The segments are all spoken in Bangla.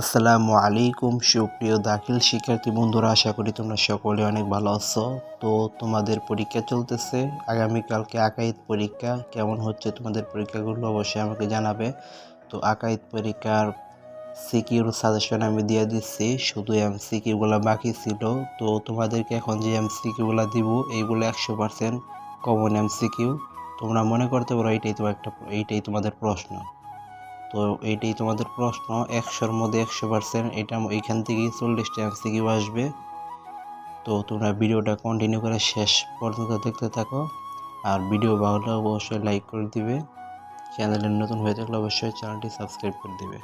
আসসালামু আলাইকুম, সুপ্রিয় দাখিল শিক্ষার্থী বন্ধুরা, আশা করি তোমরা সকলে অনেক ভালো আছো। তো তোমাদের পরীক্ষা চলতেছে। আগামীকালকে আকাইদ পরীক্ষা, কেমন হচ্ছে তোমাদের পরীক্ষাগুলো অবশ্যই আমাকে জানাবে। তো আকাইদ পরীক্ষার সিকিউর সাজেশন আমি দিয়ে দিচ্ছি, শুধু এমসিকিউগুলো বাকি ছিল। তো তোমাদেরকে এখন যে এমসিকিউগুলো দিব, এইগুলো একশো পার্সেন্ট কমন এমসিকিউ। তোমরা মনে করতে পারো, এইটাই তো একটা, এইটাই তোমাদের প্রশ্ন। তো এইটাই তোমাদের প্রশ্ন, একশোর মধ্যে একশো পার্সেন্ট এটা এইখান থেকেই চল্লিশটা এমসিকিউ আসবে। তো তোমরা ভিডিওটা কন্টিনিউ করে শেষ পর্যন্ত দেখতে থাকো। আর ভিডিও ভালো অবশ্যই লাইক করে দিবে। চ্যানেলের নতুন হয়ে থাকলে অবশ্যই চ্যানেলটি সাবস্ক্রাইব করে দিবে।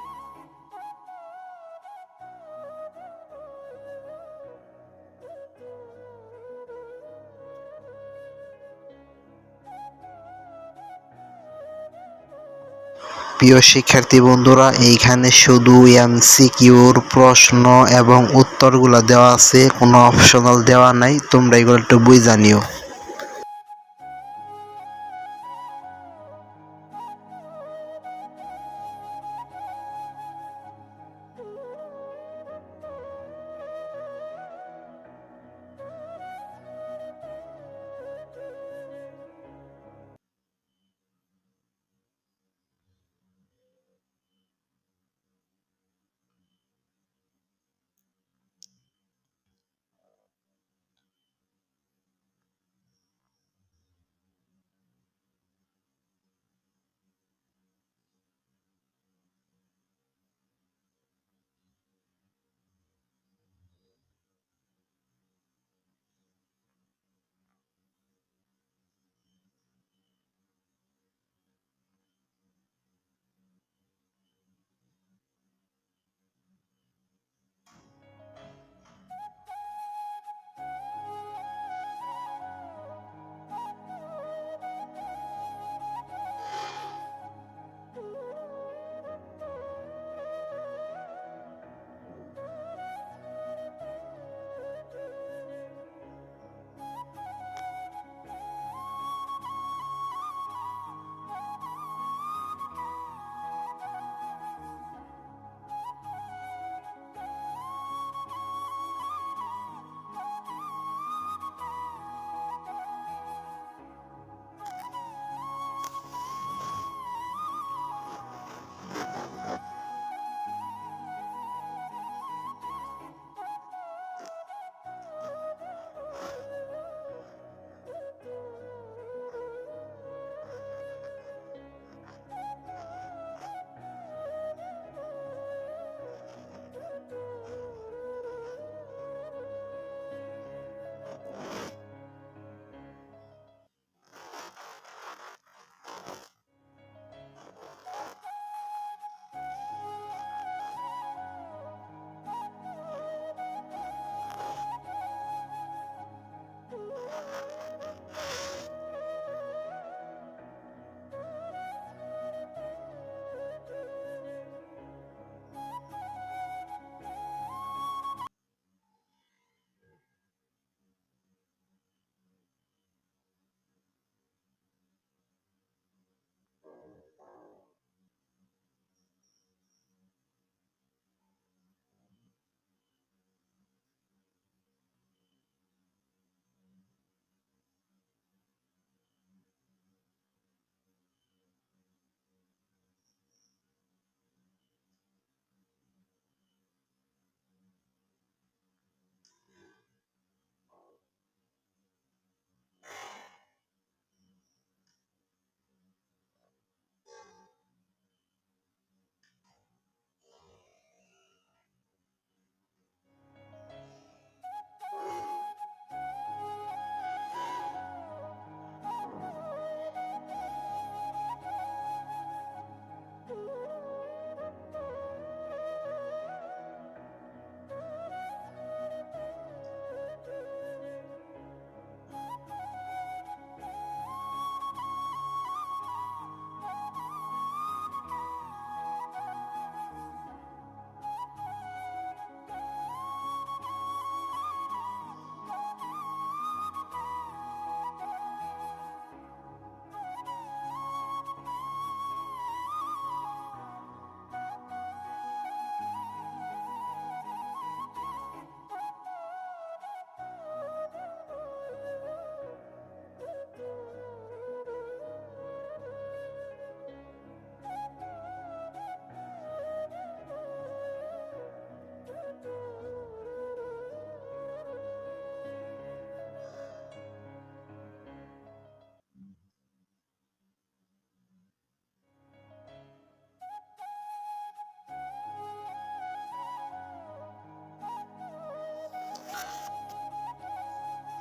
প্রিয় শিক্ষার্থী বন্ধুরা, এইখানে শুধু এমসিকিউর প্রশ্ন এবং উত্তরগুলো দেওয়া আছে, কোনো অপশনাল দেওয়া নাই, তোমরা এগুলো একটু বুঝ জানিও।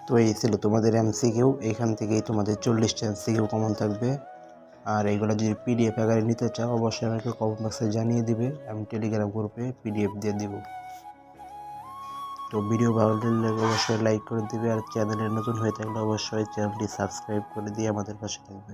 তো এই ছিল তোমাদের এমসিকিউ। এখান থেকেই তোমাদের চল্লিশটা এমসিকিউ কমন থাকবে। আর এগুলো যদি পিডিএফ আকারে নিতে চাও, অবশ্যই আমাকে কমেন্ট বক্সে জানিয়ে দিবে। আমি টেলিগ্রাম গ্রুপে পিডিএফ দিয়ে দিব। তো ভিডিও ভালো লাগলে অবশ্যই লাইক করে দিবে। আর চ্যানেলে নতুন হয়ে থাকলে অবশ্যই চ্যানেলটি সাবস্ক্রাইব করে দিয়ে আমাদের পাশে থাকবে।